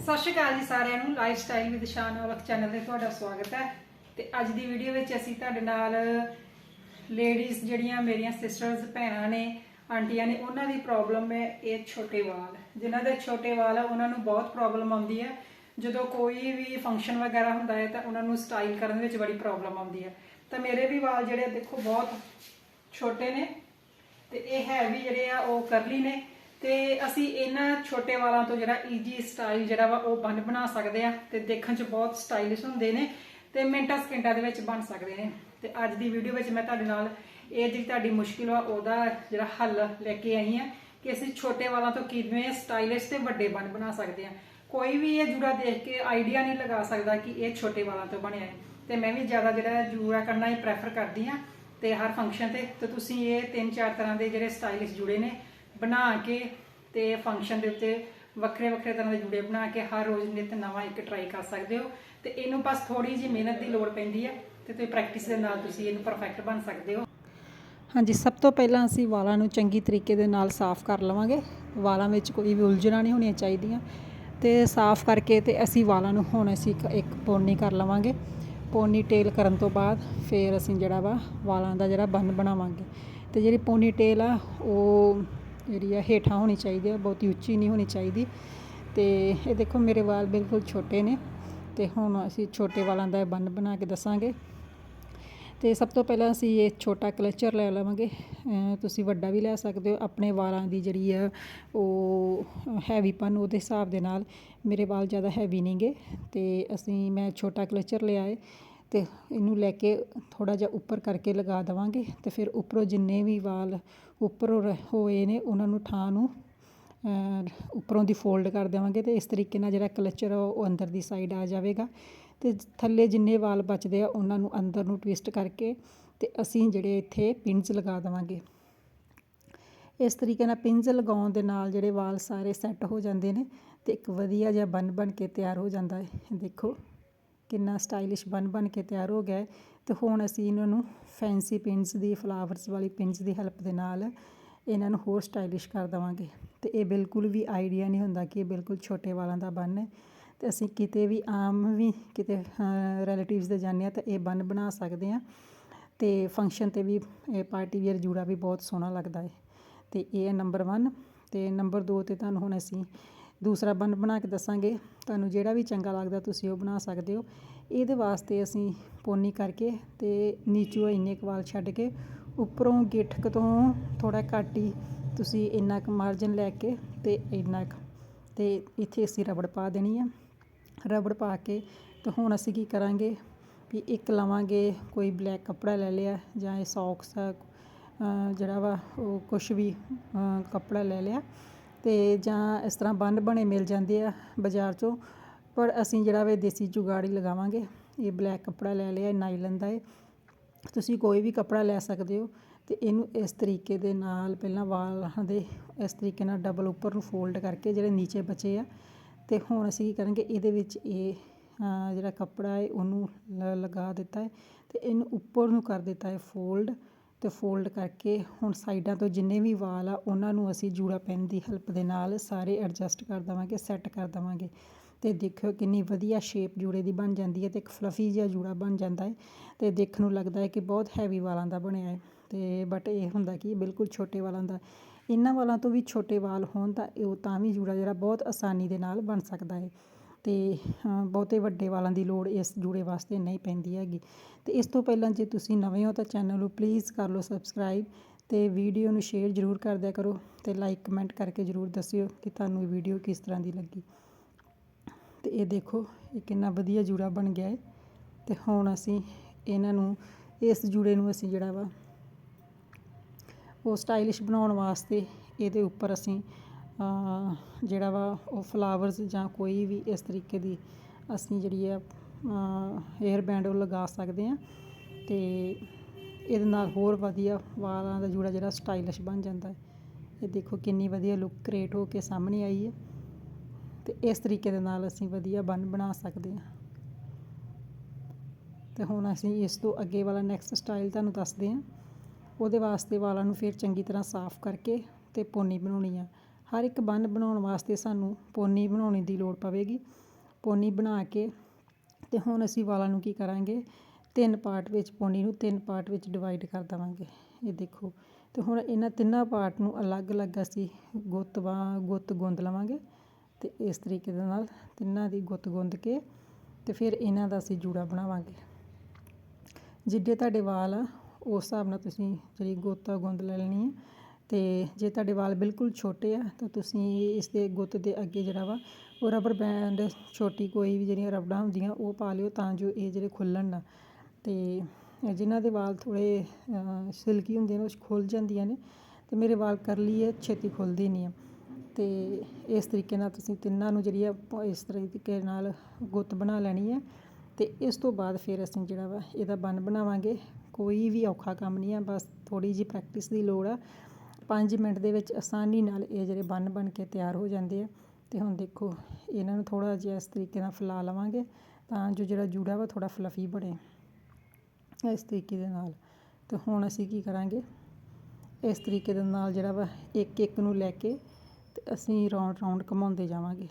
ਸਤਿ ਸ਼੍ਰੀ ਅਕਾਲ ਜੀ ਸਾਰਿਆਂ ਨੂੰ lifestyle with Shaan Aulakh channel ਤੇ ਤੁਹਾਡਾ ਸਵਾਗਤ ਹੈ ਤੇ ਅੱਜ ਦੀ ਵੀਡੀਓ ਵਿੱਚ ਅਸੀਂ ਤੁਹਾਡੇ ਨਾਲ ਲੇਡੀਜ਼ ਜਿਹੜੀਆਂ ਮੇਰੀਆਂ ਸਿਸਟਰਸ ਭੈਣਾਂ ਨੇ, ਆਂਟੀਆਂ ਨੇ, ਉਹਨਾਂ ਦੀ ਪ੍ਰੋਬਲਮ ਹੈ ਇਹ ਛੋਟੇ ਵਾਲ। ਜਿਨ੍ਹਾਂ ਦੇ ਛੋਟੇ ਵਾਲ ਆ, ਉਹਨਾਂ ਨੂੰ ਬਹੁਤ ਪ੍ਰੋਬਲਮ ਆਉਂਦੀ ਹੈ। ਜਦੋਂ ਕੋਈ ਵੀ ਫੰਕਸ਼ਨ ਵਗੈਰਾ ਹੁੰਦਾ ਹੈ ਤਾਂ ਉਹਨਾਂ ਨੂੰ ਸਟਾਈਲ ਕਰਨ ਵਿੱਚ ਬੜੀ ਪ੍ਰੋਬਲਮ ਆਉਂਦੀ ਹੈ। ਤਾਂ ਮੇਰੇ ਵੀ ਵਾਲ ਜਿਹੜੇ ਦੇਖੋ ਬਹੁਤ ਛੋਟੇ ਨੇ ਤੇ ਇਹ ਹੈ ਵੀ ਜਿਹੜੇ ਆ, ਉਹ ਕਰਲੀ ਨੇ। ਤੇ ਅਸੀਂ ਇਹਨਾਂ ਛੋਟੇ ਵਾਲਾਂ ਤੋਂ ਜਿਹੜਾ ਈਜੀ ਸਟਾਈਲ ਜਿਹੜਾ ਵਾ ਉਹ ਬਣ ਬਣਾ ਸਕਦੇ ਆ ਤੇ ਦੇਖਣ 'ਚ ਬਹੁਤ ਸਟਾਈਲਿਸ਼ ਹੁੰਦੇ ਨੇ ਤੇ ਮਿੰਟਾਂ ਸਕਿੰਟਾਂ ਦੇ ਵਿੱਚ ਬਣ ਸਕਦੇ ਨੇ। ਤੇ ਅੱਜ ਦੀ ਵੀਡੀਓ ਵਿੱਚ ਮੈਂ ਤੁਹਾਡੇ ਨਾਲ ਇਹ ਜਿਹੜੀ ਤੁਹਾਡੀ ਮੁਸ਼ਕਿਲ ਆ ਉਹਦਾ ਜਿਹੜਾ ਹੱਲ ਲੈ ਕੇ ਆਈ ਆ ਕਿ ਅਸੀਂ ਛੋਟੇ ਵਾਲਾਂ ਤੋਂ ਕਿਵੇਂ ਸਟਾਈਲਿਸ਼ ਤੇ ਵੱਡੇ ਬਣ ਬਣਾ ਸਕਦੇ ਆ ਕੋਈ ਵੀ ਇਹ ਜੂੜਾ ਦੇਖ ਕੇ ਆਈਡੀਆ ਨਹੀਂ ਲਗਾ ਸਕਦਾ ਕਿ ਇਹ ਛੋਟੇ ਵਾਲਾਂ ਤੋਂ ਬਣਿਆ ਹੈ। ਤੇ ਮੈਂ ਵੀ ਜ਼ਿਆਦਾ ਜਿਹੜਾ ਜੂੜਾ ਕਰਨਾ ਹੀ ਪ੍ਰੈਫਰ ਕਰਦੀ ਆ ਤੇ ਹਰ ਫੰਕਸ਼ਨ ਤੇ ਤੇ ਤੁਸੀਂ ਇਹ ਤਿੰਨ ਚਾਰ ਤਰ੍ਹਾਂ ਦੇ ਜਿਹੜੇ ਸਟਾਈਲਿਸ਼ ਜੁੜੇ ਨੇ ਬਣਾ ਕੇ ਤੇ ਫੰਕਸ਼ਨ ਦੇ ਉੱਤੇ ਵੱਖਰੇ ਵੱਖਰੇ ਤਰ੍ਹਾਂ ਦੇ ਜੂੜੇ ਬਣਾ ਕੇ ਹਰ ਰੋਜ਼ ਨਿਤ ਨਵਾਂ ਇੱਕ ਟਰਾਈ ਕਰ ਸਕਦੇ ਹੋ। ਤੇ ਇਹਨੂੰ ਬਸ ਥੋੜੀ ਜਿਹੀ ਮਿਹਨਤ ਦੀ ਲੋੜ ਪੈਂਦੀ ਹੈ ਤੇ ਤੁਸੀਂ ਪ੍ਰੈਕਟਿਸ ਦੇ ਨਾਲ ਤੁਸੀਂ ਇਹਨੂੰ ਪਰਫੈਕਟ ਬਣ ਸਕਦੇ ਹੋ। ਹਾਂਜੀ, ਸਭ ਤੋਂ ਪਹਿਲਾਂ ਅਸੀਂ ਵਾਲਾਂ ਨੂੰ ਚੰਗੀ ਤਰੀਕੇ ਦੇ ਨਾਲ ਸਾਫ਼ ਕਰ ਲਵਾਂਗੇ। ਵਾਲਾਂ ਵਿੱਚ ਕੋਈ ਵੀ ਉਲਝਣਾਂ ਨਹੀਂ ਹੋਣੀਆਂ ਚਾਹੀਦੀਆਂ। ਤੇ ਸਾਫ਼ ਕਰਕੇ ਤੇ ਅਸੀਂ ਵਾਲਾਂ ਨੂੰ ਹੁਣ ਅਸੀਂ ਇੱਕ ਇੱਕ ਪੋਨੀ ਕਰ ਲਵਾਂਗੇ। ਪੋਨੀ ਟੇਲ ਕਰਨ ਤੋਂ ਬਾਅਦ ਫਿਰ ਅਸੀਂ ਜਿਹੜਾ ਵਾ ਵਾਲਾਂ ਦਾ ਜਿਹੜਾ ਬੰਨ ਬਣਾਵਾਂਗੇ। ਤੇ ਜਿਹੜੀ ਪੋਨੀ ਟੇਲ ਆ, ਉਹ ਜਿਹੜੀ ਆ ਹੇਠਾਂ ਹੋਣੀ ਚਾਹੀਦੀ ਆ ਬਹੁਤੀ ਉੱਚੀ ਨਹੀਂ ਹੋਣੀ ਚਾਹੀਦੀ। ਤੇ ਇਹ ਦੇਖੋ, ਮੇਰੇ ਵਾਲ ਬਿਲਕੁਲ ਛੋਟੇ ਨੇ ਤੇ ਹੁਣ ਅਸੀਂ ਛੋਟੇ ਵਾਲਾਂ ਦਾ ਬੰਨ ਬਣਾ ਕੇ ਦੱਸਾਂਗੇ। ਤੇ ਸਭ ਤੋਂ ਪਹਿਲਾਂ ਅਸੀਂ ਇਹ ਛੋਟਾ ਕਲਚਰ ਲੈ ਲਵਾਂਗੇ। ਤੁਸੀਂ ਵੱਡਾ ਵੀ ਲੈ ਸਕਦੇ ਹੋ, ਆਪਣੇ ਵਾਲਾਂ ਦੀ ਜਿਹੜੀ ਆ, ਉਹ ਹੈਵੀਪਨ ਉਹਦੇ ਹਿਸਾਬ ਦੇ ਨਾਲ। ਮੇਰੇ ਵਾਲ ਜ਼ਿਆਦਾ ਹੈਵੀ ਨਹੀਂਗੇ ਤੇ ਅਸੀਂ, ਮੈਂ ਛੋਟਾ ਕਲਚਰ ਲਿਆ ਹੈ ਅਤੇ ਇਹਨੂੰ ਲੈ ਕੇ ਥੋੜ੍ਹਾ ਜਿਹਾ ਉੱਪਰ ਕਰਕੇ ਲਗਾ ਦੇਵਾਂਗੇ ਅਤੇ ਫਿਰ ਉੱਪਰੋਂ ਜਿੰਨੇ ਵੀ ਵਾਲ ਉੱਪਰੋਂ ਰ- ਹੋਏ ਨੇ ਉਹਨਾਂ ਨੂੰ ਠਾਂ ਨੂੰ ਉੱਪਰੋਂ ਦੀ ਫੋਲਡ ਕਰ ਦੇਵਾਂਗੇ ਅਤੇ ਇਸ ਤਰੀਕੇ ਨਾਲ ਜਿਹੜਾ ਕਲਚਰ ਆ ਉਹ ਅੰਦਰ ਦੀ ਸਾਈਡ ਆ ਜਾਵੇਗਾ ਅਤੇ ਥੱਲੇ ਜਿੰਨੇ ਵਾਲ ਬਚਦੇ ਆ ਉਹਨਾਂ ਨੂੰ ਅੰਦਰ ਨੂੰ ਟਵਿਸਟ ਕਰਕੇ ਅਤੇ ਅਸੀਂ ਜਿਹੜੇ ਇੱਥੇ ਪਿੰਸ ਲਗਾ ਦੇਵਾਂਗੇ। ਇਸ ਤਰੀਕੇ ਨਾਲ ਪਿੰਸ ਲਗਾਉਣ ਦੇ ਨਾਲ ਜਿਹੜੇ ਵਾਲ ਸਾਰੇ ਸੈੱਟ ਹੋ ਜਾਂਦੇ ਨੇ ਅਤੇ ਇੱਕ ਵਧੀਆ ਜਿਹਾ ਬਨ ਬਣ ਕੇ ਤਿਆਰ ਹੋ ਜਾਂਦਾ ਹੈ। ਦੇਖੋ। ਕਿੰਨਾ ਸਟਾਈਲਿਸ਼ ਬਨ ਬਣ ਕੇ ਤਿਆਰ ਹੋ ਗਿਆ ਹੈ। ਤੇ ਹੁਣ ਅਸੀਂ ਇਹਨਾਂ ਨੂੰ ਫੈਂਸੀ ਪਿੰਸ ਦੀ, ਫਲਾਵਰਸ ਵਾਲੀ ਪਿੰਸ ਦੀ ਹੈਲਪ ਦੇ ਨਾਲ ਇਹਨਾਂ ਨੂੰ ਹੋਰ ਸਟਾਈਲਿਸ਼ ਕਰ ਦੇਵਾਂਗੇ। ਅਤੇ ਇਹ ਬਿਲਕੁਲ ਵੀ ਆਈਡੀਆ ਨਹੀਂ ਹੁੰਦਾ ਕਿ ਇਹ ਬਿਲਕੁਲ ਛੋਟੇ ਵਾਲਾਂ ਦਾ ਬਨ ਹੈ। ਅਤੇ ਅਸੀਂ ਕਿਤੇ ਵੀ ਆਮ ਵੀ ਕਿਤੇ ਰਿਲੇਟਿਵਸ ਦੇ ਜਾਂਦੇ ਹਾਂ ਤਾਂ ਇਹ ਬਨ ਬਣਾ ਸਕਦੇ ਹਾਂ। ਅਤੇ ਫੰਕਸ਼ਨ ਤੇ ਵੀ ਇਹ ਪਾਰਟੀ ਵੀਅਰ ਜੂੜਾ ਵੀ ਬਹੁਤ ਸੋਹਣਾ ਲੱਗਦਾ ਹੈ। ਅਤੇ ਇਹ ਹੈ ਨੰਬਰ 1 ਅਤੇ ਨੰਬਰ ਦੋ ਤੇ ਤੁਹਾਨੂੰ ਹੁਣ ਅਸੀਂ ਦੂਸਰਾ ਬਨ ਬਣਾ ਕੇ ਦੱਸਾਂਗੇ। ਤੁਹਾਨੂੰ ਜਿਹੜਾ ਵੀ ਚੰਗਾ ਲੱਗਦਾ ਤੁਸੀਂ ਉਹ ਬਣਾ ਸਕਦੇ ਹੋ। ਇਹਦੇ ਵਾਸਤੇ ਅਸੀਂ ਪੋਨੀ ਕਰਕੇ ਅਤੇ ਨੀਚੋਂ ਇੰਨੇ ਕੁ ਵਾਲ ਛੱਡ ਕੇ ਉੱਪਰੋਂ ਗਿੱਠਕ ਤੋਂ ਥੋੜ੍ਹਾ ਘੱਟ ਹੀ ਤੁਸੀਂ ਇੰਨਾ ਕੁ ਮਾਰਜਨ ਲੈ ਕੇ ਅਤੇ ਇੰਨਾ ਕੁ ਅਤੇ ਇੱਥੇ ਅਸੀਂ ਰਬੜ ਪਾ ਦੇਣੀ ਆ। ਰਬੜ ਪਾ ਕੇ ਤੇ ਹੁਣ ਅਸੀਂ ਕੀ ਕਰਾਂਗੇ ਵੀ ਇੱਕ ਲਵਾਂਗੇ ਕੋਈ ਬਲੈਕ ਕੱਪੜਾ ਲੈ ਲਿਆ ਜਾਂ ਇਹ ਸੌਕਸ ਆ ਜਿਹੜਾ ਵਾ ਉਹ ਕੁਛ ਵੀ ਕੱਪੜਾ ਲੈ ਲਿਆ। ਅਤੇ ਜਾਂ ਇਸ ਤਰ੍ਹਾਂ ਬੰਨ ਬਣੇ ਮਿਲ ਜਾਂਦੇ ਆ ਬਾਜ਼ਾਰ 'ਚੋਂ। ਪਰ ਅਸੀਂ ਜਿਹੜਾ ਵੇ ਦੇਸੀ ਜੁਗਾੜੀ ਲਗਾਵਾਂਗੇ। ਇਹ ਬਲੈਕ ਕੱਪੜਾ ਲੈ ਲਿਆ ਨਾਈਲਨ ਦਾ ਇਹ ਤੁਸੀਂ ਕੋਈ ਵੀ ਕੱਪੜਾ ਲੈ ਸਕਦੇ ਹੋ ਅਤੇ ਇਹਨੂੰ ਇਸ ਤਰੀਕੇ ਦੇ ਨਾਲ ਪਹਿਲਾਂ ਵਾਲਾਂ ਦੇ ਇਸ ਤਰੀਕੇ ਨਾਲ ਡਬਲ ਉੱਪਰ ਨੂੰ ਫੋਲਡ ਕਰਕੇ ਜਿਹੜੇ ਨੀਚੇ ਬਚੇ ਆ ਅਤੇ ਹੁਣ ਅਸੀਂ ਕੀ ਕਰਾਂਗੇ, ਇਹਦੇ ਵਿੱਚ ਇਹ ਜਿਹੜਾ ਕੱਪੜਾ ਹੈ ਉਹਨੂੰ ਲ- ਲਗਾ ਦਿੱਤਾ ਹੈ ਅਤੇ ਇਹਨੂੰ ਉੱਪਰ ਨੂੰ ਕਰ ਦਿੱਤਾ ਹੈ ਫੋਲਡ ਅਤੇ ਫੋਲਡ ਕਰਕੇ ਹੁਣ ਸਾਈਡਾਂ ਤੋਂ ਜਿੰਨੇ ਵੀ ਵਾਲ ਆ, ਉਹਨਾਂ ਨੂੰ ਅਸੀਂ ਜੂੜਾ ਪੈਨ ਦੀ ਹੈਲਪ ਦੇ ਨਾਲ ਸਾਰੇ ਐਡਜਸਟ ਕਰ ਦੇਵਾਂਗੇ ਸੈੱਟ ਕਰ ਦੇਵਾਂਗੇ। ਅਤੇ ਦੇਖਿਓ ਕਿੰਨੀ ਵਧੀਆ ਸ਼ੇਪ ਜੂੜੇ ਦੀ ਬਣ ਜਾਂਦੀ ਹੈ ਅਤੇ ਇੱਕ ਫਲਫੀ ਜਿਹਾ ਜੂੜਾ ਬਣ ਜਾਂਦਾ ਹੈ ਅਤੇ ਦੇਖਣ ਨੂੰ ਲੱਗਦਾ ਹੈ ਕਿ ਬਹੁਤ ਹੈਵੀ ਵਾਲਾਂ ਦਾ ਬਣਿਆ ਹੈ। ਅਤੇ ਬਟ ਇਹ ਹੁੰਦਾ ਕਿ ਬਿਲਕੁਲ ਛੋਟੇ ਵਾਲਾਂ ਦਾ, ਇਹਨਾਂ ਵਾਲਾਂ ਤੋਂ ਵੀ ਛੋਟੇ ਵਾਲ ਹੋਣ ਤਾਂ ਉਹ ਤਾਂ ਵੀ ਜੂੜਾ ਜਿਹੜਾ ਬਹੁਤ ਆਸਾਨੀ ਦੇ ਨਾਲ ਬਣ ਸਕਦਾ ਹੈ। ਅਤੇ ਬਹੁਤੇ ਵੱਡੇ ਵਾਲਾਂ ਦੀ ਲੋੜ ਇਸ ਜੂੜੇ ਵਾਸਤੇ ਨਹੀਂ ਪੈਂਦੀ ਹੈਗੀ। ਅਤੇ ਇਸ ਤੋਂ ਪਹਿਲਾਂ ਜੇ ਤੁਸੀਂ ਨਵੇਂ ਹੋ ਤਾਂ ਚੈਨਲ ਨੂੰ ਪਲੀਜ਼ ਕਰ ਲਓ ਸਬਸਕ੍ਰਾਈਬ ਅਤੇ ਵੀਡੀਓ ਨੂੰ ਸ਼ੇਅਰ ਜ਼ਰੂਰ ਕਰ ਦਿਆ ਕਰੋ ਅਤੇ ਲਾਈਕ ਕਮੈਂਟ ਕਰਕੇ ਜ਼ਰੂਰ ਦੱਸਿਓ ਕਿ ਤੁਹਾਨੂੰ ਇਹ ਵੀਡੀਓ ਕਿਸ ਤਰ੍ਹਾਂ ਦੀ ਲੱਗੀ। ਅਤੇ ਇਹ ਦੇਖੋ, ਇਹ ਕਿੰਨਾ ਵਧੀਆ ਜੂੜਾ ਬਣ ਗਿਆ ਹੈ। ਅਤੇ ਹੁਣ ਅਸੀਂ ਇਹਨਾਂ ਨੂੰ, ਇਸ ਜੂੜੇ ਨੂੰ ਅਸੀਂ ਜਿਹੜਾ ਵਾ, ਉਹ ਸਟਾਈਲਿਸ਼ ਬਣਾਉਣ ਵਾਸਤੇ ਇਹਦੇ ਉੱਪਰ ਅਸੀਂ ਜਿਹੜਾ ਵਾ ਉਹ ਫਲਾਵਰਸ ਜਾਂ ਕੋਈ ਵੀ ਇਸ ਤਰੀਕੇ ਦੀ ਅਸੀਂ ਜਿਹੜੀ ਆ ਹੇਅਰ ਬੈਂਡ ਉਹ ਲਗਾ ਸਕਦੇ ਹਾਂ ਅਤੇ ਇਹਦੇ ਨਾਲ ਹੋਰ ਵਧੀਆ ਵਾਲਾਂ ਦਾ ਜੂੜਾ ਜਿਹੜਾ ਸਟਾਈਲਿਸ਼ ਬਣ ਜਾਂਦਾ ਹੈ। ਇਹ ਦੇਖੋ ਕਿੰਨੀ ਵਧੀਆ ਲੁੱਕ ਕ੍ਰੀਏਟ ਹੋ ਕੇ ਸਾਹਮਣੇ ਆਈ ਹੈ ਤੇ ਇਸ ਤਰੀਕੇ ਦੇ ਨਾਲ ਅਸੀਂ ਵਧੀਆ ਬਨ ਬਣਾ ਸਕਦੇ ਹਾਂ। ਤੇ ਹੁਣ ਅਸੀਂ ਇਸ ਤੋਂ ਅੱਗੇ ਵਾਲਾ ਨੈਕਸਟ ਸਟਾਈਲ ਤੁਹਾਨੂੰ ਦੱਸਦੇ ਹਾਂ। ਉਹਦੇ ਵਾਸਤੇ ਵਾਲਾਂ ਨੂੰ ਫਿਰ ਚੰਗੀ ਤਰ੍ਹਾਂ ਸਾਫ਼ ਕਰਕੇ ਤੇ ਪੋਨੀ ਬਣਾਉਣੀ ਆ। ਹਰ ਇੱਕ ਬੰਨ ਬਣਾਉਣ ਵਾਸਤੇ ਸਾਨੂੰ ਪੋਨੀ ਬਣਾਉਣ ਦੀ ਲੋੜ ਪਵੇਗੀ। ਪੋਨੀ ਬਣਾ ਕੇ ਅਤੇ ਹੁਣ ਅਸੀਂ ਵਾਲਾਂ ਨੂੰ ਕੀ ਕਰਾਂਗੇ? ਤਿੰਨ ਪਾਰਟ ਵਿੱਚ ਪੋਨੀ ਨੂੰ ਤਿੰਨ ਪਾਰਟ ਵਿੱਚ ਡਿਵਾਈਡ ਕਰ ਦੇਵਾਂਗੇ। ਇਹ ਦੇਖੋ ਅਤੇ ਹੁਣ ਇਹਨਾਂ ਤਿੰਨਾਂ ਪਾਰਟ ਨੂੰ ਅਲੱਗ-ਅਲੱਗ ਅਸੀਂ ਗੁੱਤ ਵਾ, ਗੁੱਤ ਗੁੰਦ ਲਵਾਂਗੇ। ਅਤੇ ਇਸ ਤਰੀਕੇ ਦੇ ਨਾਲ ਤਿੰਨਾਂ ਦੀ ਗੁੱਤ ਗੁੰਦ ਕੇ ਅਤੇ ਫਿਰ ਇਹਨਾਂ ਦਾ ਅਸੀਂ ਜੂੜਾ ਬਣਾਵਾਂਗੇ। ਜਿੱਡੇ ਤੁਹਾਡੇ ਵਾਲ ਆ, ਉਸ ਹਿਸਾਬ ਨਾਲ ਤੁਸੀਂ ਜਿਹੜੀ ਗੁੱਤ ਆ, ਗੁੰਦ ਲੈ ਲੈਣੀ ਹੈ ਅਤੇ ਜੇ ਤੁਹਾਡੇ ਵਾਲ ਬਿਲਕੁਲ ਛੋਟੇ ਆ, ਤਾਂ ਤੁਸੀਂ ਇਸ ਦੇ ਗੁੱਤ ਦੇ ਅੱਗੇ ਜਿਹੜਾ ਵਾ, ਉਹ ਰਬਰ ਬੈਂਡ ਛੋਟੀ ਕੋਈ ਵੀ ਜਿਹੜੀਆਂ ਰਬੜਾਂ ਹੁੰਦੀਆਂ, ਉਹ ਪਾ ਲਿਓ ਤਾਂ ਜੋ ਇਹ ਜਿਹੜੇ ਖੁੱਲ੍ਹਣ ਨਾ। ਅਤੇ ਜਿਨ੍ਹਾਂ ਦੇ ਵਾਲ ਥੋੜ੍ਹੇ ਸਿਲਕੀ ਹੁੰਦੇ ਨੇ, ਉਹ ਖੁੱਲ੍ਹ ਜਾਂਦੀਆਂ ਨੇ ਅਤੇ ਮੇਰੇ ਵਾਲ ਕਰਲੀ ਹੈ ਛੇਤੀ ਖੁੱਲ੍ਹਦੇ ਨਹੀਂ ਆ। ਅਤੇ ਇਸ ਤਰੀਕੇ ਨਾਲ ਤੁਸੀਂ ਤਿੰਨਾਂ ਨੂੰ ਜਿਹੜੀ ਆ, ਪ- ਇਸ ਤਰੀਕੇ ਨਾਲ ਗੁੱਤ ਬਣਾ ਲੈਣੀ ਹੈ ਅਤੇ ਇਸ ਤੋਂ ਬਾਅਦ ਫਿਰ ਅਸੀਂ ਜਿਹੜਾ ਵਾ, ਇਹਦਾ ਬੰਨ ਬਣਾਵਾਂਗੇ। ਕੋਈ ਵੀ ਔਖਾ ਕੰਮ ਨਹੀਂ ਆ, ਬਸ ਥੋੜ੍ਹੀ ਜਿਹੀ ਪ੍ਰੈਕਟਿਸ ਦੀ ਲੋੜ ਆ। ਪੰਜ ਮਿੰਟ ਦੇ ਵਿੱਚ ਆਸਾਨੀ ਨਾਲ ਇਹ ਜਿਹੜੇ ਬੰਨ ਬਣ ਕੇ ਤਿਆਰ ਹੋ ਜਾਂਦੇ ਆ। ਅਤੇ ਹੁਣ ਦੇਖੋ, ਇਹਨਾਂ ਨੂੰ ਥੋੜ੍ਹਾ ਜਿਹਾ ਇਸ ਤਰੀਕੇ ਨਾਲ ਫੈਲਾ ਲਵਾਂਗੇ ਤਾਂ ਜੋ ਜਿਹੜਾ ਜੂੜਾ ਵਾ ਥੋੜ੍ਹਾ ਫਲਫੀ ਬਣੇ ਇਸ ਤਰੀਕੇ ਦੇ ਨਾਲ। ਅਤੇ ਹੁਣ ਅਸੀਂ ਕੀ ਕਰਾਂਗੇ? ਇਸ ਤਰੀਕੇ ਦੇ ਨਾਲ ਜਿਹੜਾ ਵਾ ਇੱਕ ਇੱਕ ਨੂੰ ਲੈ ਕੇ ਤੇ ਅਸੀਂ ਰਾਉਂਡ ਰਾਉਂਡ ਘੁਮਾਉਂਦੇ ਜਾਵਾਂਗੇ।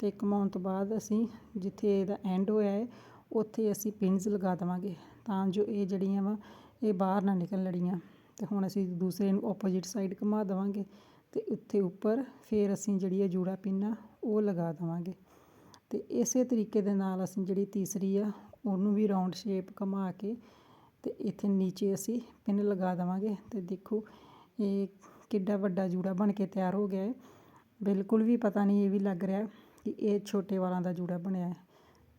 ਤੇ ਘੁਮਾਉਣ ਤੋਂ ਬਾਅਦ ਅਸੀਂ ਜਿੱਥੇ ਇਹਦਾ ਐਂਡ ਹੋਇਆ ਹੈ ਉੱਥੇ ਅਸੀਂ ਪਿੰਸ ਲਗਾ ਦੇਵਾਂਗੇ ਤਾਂ ਜੋ ਇਹ ਜਿਹੜੀਆਂ ਵਾ ਇਹ ਬਾਹਰ ਨਾ ਨਿਕਲਣ ਲੜੀਆਂ। ਤੇ ਹੁਣ ਅਸੀਂ ਦੂਸਰੇ ਨੂੰ ਆਪੋਜੀਟ ਸਾਈਡ ਘੁਮਾ ਦੇਵਾਂਗੇ ਤੇ ਉੱਥੇ ਉੱਪਰ ਫਿਰ ਅਸੀਂ ਜਿਹੜੀ ਇਹ ਜੂੜਾ ਪਿੰਨ ਆ, ਉਹ ਲਗਾ ਦੇਵਾਂਗੇ। ਤੇ ਇਸੇ ਤਰੀਕੇ ਦੇ ਨਾਲ ਅਸੀਂ ਜਿਹੜੀ ਤੀਸਰੀ ਆ, ਉਹਨੂੰ ਵੀ ਰਾਉਂਡ ਸ਼ੇਪ ਘੁਮਾ ਕੇ ਤੇ ਇੱਥੇ ਨੀਚੇ ਅਸੀਂ ਪਿੰਨ ਲਗਾ ਦੇਵਾਂਗੇ। ਤੇ ਦੇਖੋ, ਇਹ ਕਿੱਡਾ ਵੱਡਾ ਜੂੜਾ ਬਣ ਕੇ ਤਿਆਰ ਹੋ ਗਿਆ ਹੈ ਬਿਲਕੁਲ ਵੀ ਪਤਾ ਨਹੀਂ ਇਹ ਵੀ ਲੱਗ ਰਿਹਾ ਕਿ ਇਹ ਛੋਟੇ ਵਾਲਾਂ ਦਾ ਜੂੜਾ ਬਣਿਆ ਹੈ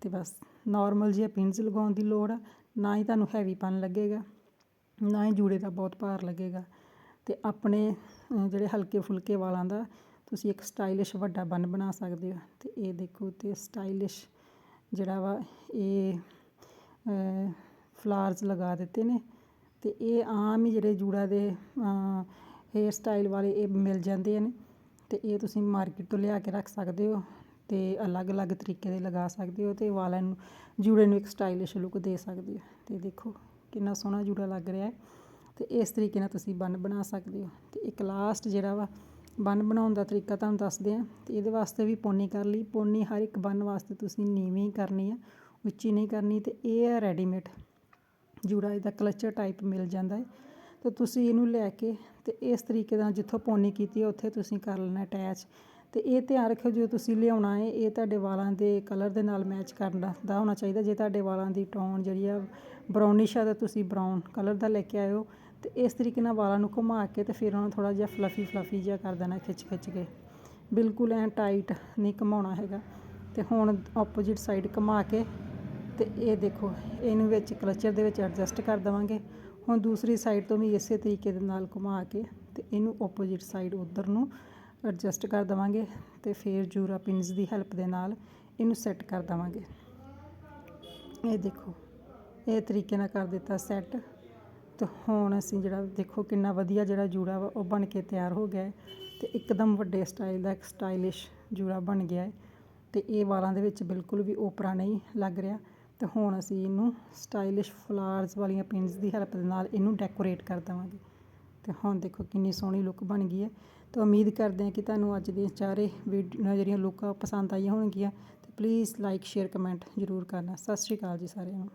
ਤੇ ਬਸ ਨਾਰਮਲ ਜਿਹੇ ਪਿੰਸ ਲਗਾਉਣ ਦੀ ਲੋੜ ਆ, ਨਾ ਹੀ ਤੁਹਾਨੂੰ ਹੈਵੀਪਨ ਲੱਗੇਗਾ। ਨਾ ਹੀ ਜੂੜੇ ਦਾ ਬਹੁਤ ਭਾਰ ਲੱਗੇਗਾ। ਅਤੇ ਆਪਣੇ ਜਿਹੜੇ ਹਲਕੇ ਫੁਲਕੇ ਵਾਲਾਂ ਦਾ ਤੁਸੀਂ ਇੱਕ ਸਟਾਈਲਿਸ਼ ਵੱਡਾ ਬੰਨ ਬਣਾ ਸਕਦੇ ਹੋ। ਅਤੇ ਇਹ ਦੇਖੋ ਅਤੇ ਸਟਾਈਲਿਸ਼ ਜਿਹੜਾ ਵਾ, ਇਹ ਫਲਾਰਸ ਲਗਾ ਦਿੱਤੇ ਨੇ। ਅਤੇ ਇਹ ਆਮ ਹੀ ਜਿਹੜੇ ਜੂੜਾ ਦੇ ਹੇਅਰ ਸਟਾਈਲ ਵਾਲੇ ਇਹ ਮਿਲ ਜਾਂਦੇ ਨੇ ਅਤੇ ਇਹ ਤੁਸੀਂ ਮਾਰਕੀਟ ਤੋਂ ਲਿਆ ਕੇ ਰੱਖ ਸਕਦੇ ਹੋ ਅਤੇ ਅਲੱਗ-ਅਲੱਗ ਤਰੀਕੇ ਦੇ ਲਗਾ ਸਕਦੇ ਹੋ ਅਤੇ ਵਾਲਾਂ ਨੂੰ, ਜੂੜੇ ਨੂੰ ਇੱਕ ਸਟਾਈਲਿਸ਼ ਲੁੱਕ ਦੇ ਸਕਦੇ ਹੋ। ਅਤੇ ਦੇਖੋ ਕਿੰਨਾ ਸੋਹਣਾ ਜੂੜਾ ਲੱਗ ਰਿਹਾ ਹੈ ਤੇ ਇਸ ਤਰੀਕੇ ਨਾਲ ਤੁਸੀਂ ਬੰਨ ਬਣਾ ਸਕਦੇ ਹੋ ਤੇ ਇੱਕ ਲਾਸਟ ਜਿਹੜਾ ਵਾ, ਬੰਨ ਬਣਾਉਣ ਦਾ ਤਰੀਕਾ ਤੁਹਾਨੂੰ ਦੱਸਦੇ ਆ ਤੇ ਇਹਦੇ ਵਾਸਤੇ ਵੀ ਪੋਨੀ ਕਰ ਲਈ, ਪੋਨੀ ਹਰ ਇੱਕ ਬੰਨ ਵਾਸਤੇ ਤੁਸੀਂ ਨੀਵੀਂ ਹੀ ਕਰਨੀ ਆ, ਉੱਚੀ ਨਹੀਂ ਕਰਨੀ ਤੇ ਇਹ ਹੈ ਰੈਡੀਮੇਡ ਜੂੜਾ, ਇਹਦਾ ਕਲਚਰ ਟਾਈਪ ਮਿਲ ਜਾਂਦਾ ਹੈ ਤਾਂ ਤੁਸੀਂ ਇਹਨੂੰ ਲੈ ਕੇ ਤੇ ਇਸ ਤਰੀਕੇ ਨਾਲ ਜਿੱਥੋਂ ਪੋਨੀ ਕੀਤੀ ਉੱਥੇ ਤੁਸੀਂ ਕਰ ਲੈਣਾ ਅਟੈਚ ਅਤੇ ਇਹ ਧਿਆਨ ਰੱਖਿਓ ਜੋ ਤੁਸੀਂ ਲਿਆਉਣਾ ਹੈ, ਇਹ ਤੁਹਾਡੇ ਵਾਲਾਂ ਦੇ ਕਲਰ ਦੇ ਨਾਲ ਮੈਚ ਕਰਨਾ ਦਾ ਹੋਣਾ ਚਾਹੀਦਾ। ਜੇ ਤੁਹਾਡੇ ਵਾਲਾਂ ਦੀ ਟੋਨ ਜਿਹੜੀ ਆ ਬਰਾਊਨਿਸ਼ ਆ, ਤਾਂ ਤੁਸੀਂ ਬਰਾਊਨ ਕਲਰ ਦਾ ਲੈ ਕੇ ਆਇਓ ਅਤੇ ਇਸ ਤਰੀਕੇ ਨਾਲ ਵਾਲਾਂ ਨੂੰ ਘੁਮਾ ਕੇ ਅਤੇ ਫਿਰ ਉਹਨੂੰ ਥੋੜ੍ਹਾ ਜਿਹਾ ਫਲਫੀ ਫਲਫੀ ਜਿਹਾ ਕਰ ਦੇਣਾ, ਖਿੱਚ ਖਿੱਚ ਕੇ। ਬਿਲਕੁਲ ਐਂ ਟਾਈਟ ਨਹੀਂ ਘੁਮਾਉਣਾ ਹੈਗਾ। ਅਤੇ ਹੁਣ ਆਪੋਜੀਟ ਸਾਈਡ ਘੁਮਾ ਕੇ ਅਤੇ ਇਹ ਦੇਖੋ, ਇਹਨੂੰ ਵਿੱਚ ਕਲਚਰ ਦੇ ਵਿੱਚ ਐਡਜਸਟ ਕਰ ਦੇਵਾਂਗੇ। ਹੁਣ ਦੂਸਰੀ ਸਾਈਡ ਤੋਂ ਵੀ ਇਸੇ ਤਰੀਕੇ ਦੇ ਨਾਲ ਘੁਮਾ ਕੇ ਅਤੇ ਇਹਨੂੰ ਆਪੋਜੀਟ ਸਾਈਡ ਉਧਰ ਨੂੰ ਐਡਜਸਟ ਕਰ ਦੇਵਾਂਗੇ ਤੇ ਫਿਰ ਜੂਰਾ ਪਿੰਸ ਦੀ ਹੈਲਪ ਦੇ ਨਾਲ ਇਹਨੂੰ ਸੈੱਟ ਕਰ ਦੇਵਾਂਗੇ। ਇਹ ਦੇਖੋ, ਇਹ ਤਰੀਕੇ ਨਾਲ ਕਰ ਦਿੱਤਾ ਸੈੱਟ ਤੇ ਹੁਣ ਅਸੀਂ ਜਿਹੜਾ ਦੇਖੋ ਕਿੰਨਾ ਵਧੀਆ ਜਿਹੜਾ ਜੂੜਾ ਵਾ, ਉਹ ਬਣ ਕੇ ਤਿਆਰ ਹੋ ਗਿਆ ਹੈ ਤੇ ਇੱਕਦਮ ਵੱਡੇ ਸਟਾਈਲ ਦਾ ਇੱਕ ਸਟਾਈਲਿਸ਼ ਜੂੜਾ ਬਣ ਗਿਆ ਹੈ। ਤੇ ਇਹ ਵਾਲਾਂ ਦੇ ਵਿੱਚ ਬਿਲਕੁਲ ਵੀ ਓਪਰਾ ਨਹੀਂ ਲੱਗ ਰਿਹਾ। ਤੇ ਹੁਣ ਅਸੀਂ ਇਹਨੂੰ ਸਟਾਈਲਿਸ਼ ਫਲਾਰਸ ਵਾਲੀਆਂ ਪਿੰਸ ਦੀ ਹੈਲਪ ਦੇ ਨਾਲ ਇਹਨੂੰ ਡੈਕੋਰੇਟ ਕਰ ਦੇਵਾਂਗੇ। ਤੇ ਹੁਣ ਦੇਖੋ ਕਿੰਨੀ ਸੋਹਣੀ ਲੁੱਕ ਬਣ ਗਈ ਹੈ। ਤਾਂ ਉਮੀਦ ਕਰਦੇ ਹਾਂ ਕਿ ਤੁਹਾਨੂੰ ਅੱਜ ਦੇ ਚਾਰੇ ਵੀਡੀਓ ਜਿਹੜੀਆਂ ਲੁੱਕਾਂ ਪਸੰਦ ਆਈਆਂ ਹੋਣਗੀਆਂ, ਤੇ ਪਲੀਜ਼ ਲਾਈਕ ਸ਼ੇਅਰ ਕਮੈਂਟ ਜ਼ਰੂਰ ਕਰਨਾ। ਸਤਿ ਸ਼੍ਰੀ ਅਕਾਲ ਜੀ ਸਾਰਿਆਂ ਨੂੰ।